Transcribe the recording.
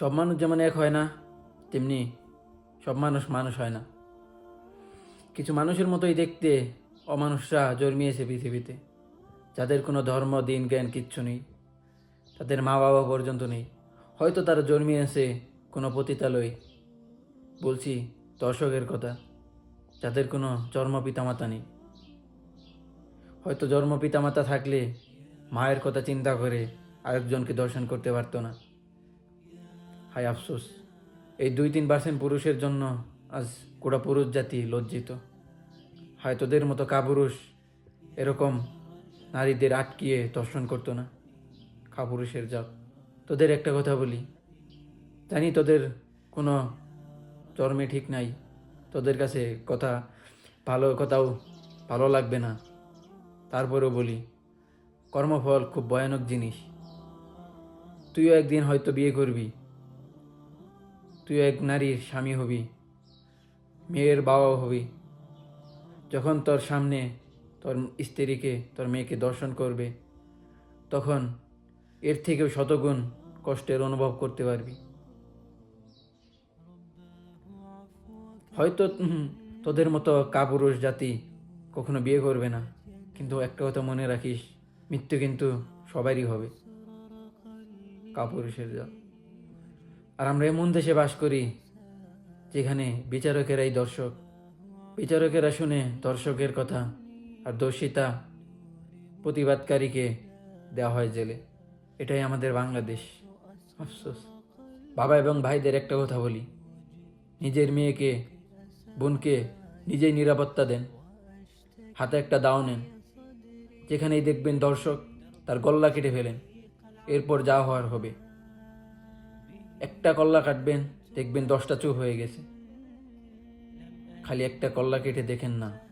সব মানুষ যেমন এক হয় না, তেমনি সব মানুষ মানুষ হয় না। কিছু মানুষের মতোই দেখতে অমানুষরা জন্মিয়েছে পৃথিবীতে। যাদের কোনো ধর্ম, দিন, জ্ঞান কিচ্ছু নেই। তাদের মা বাবা পর্যন্ত নেই। হয়তো তারা জন্মিয়েছে কোনো পতিতালয়। বলছি দর্শকের কথা, যাদের কোনো জন্ম পিতামাতা নেই। হয়তো জন্ম পিতামাতা থাকলে মায়ের কথা চিন্তা করে আরেকজনকে দর্শন করতে পারতো না। হায় আফসোস, এই দুই তিন পার্সেন্ট পুরুষের জন্য আজ গোটা পুরুষ জাতি লজ্জিত। হয় তোদের মতো কাপুরুষ এরকম নারীদের আটকিয়ে দর্শন করতো না। কাপুরুষের জাত, তোদের একটা কথা বলি। জানি তোদের কোনো চর্মে ঠিক নাই, তোদের কাছে কথা, ভালো কথাও ভালো লাগবে না। তারপরেও বলি, কর্মফল খুব ভয়ানক জিনিস। তুইও একদিন হয়তো বিয়ে করবি। তুইও এক নারীর স্বামী হবি, মেয়ের বাবাও হবি। যখন তোর সামনে তোর স্ত্রীকে, তোর মেয়েকে দর্শন করবে, তখন এর থেকেও শতগুণ কষ্টের অনুভব করতে পারবি। হয়তো তোদের মতো কাপুরুষ জাতি কখনো বিয়ে করবে না, কিন্তু একটা কথা মনে রাখিস, মৃত্যু কিন্তু সবারই হবে, কাপুরুষের জাত আর আমরা এমন দেশে বাস করি যেখানে বিচারকেরাই দর্শক, বিচারকেরা শুনে দর্শকের কথা আর দর্শিতা প্রতিবাদকারীকে দেওয়া হয় জেলে। এটাই আমাদের বাংলাদেশ। আফসোস। বাবা এবং ভাইদের একটা কথা বলি। নিজের মেয়েকে, বোনকে নিজেই নিরাপত্তা দেন। হাতে একটা দাও নেন। যেখানেই দেখবেন দর্শক, তার গল্লা কেটে ফেলেন। এরপর যা হওয়ার হবে। একটা কল্লা কাটবেন দেখবেন দশটা চুপ হয়ে গেছে। খালি একটা কল্লা কেটে দেখেন না।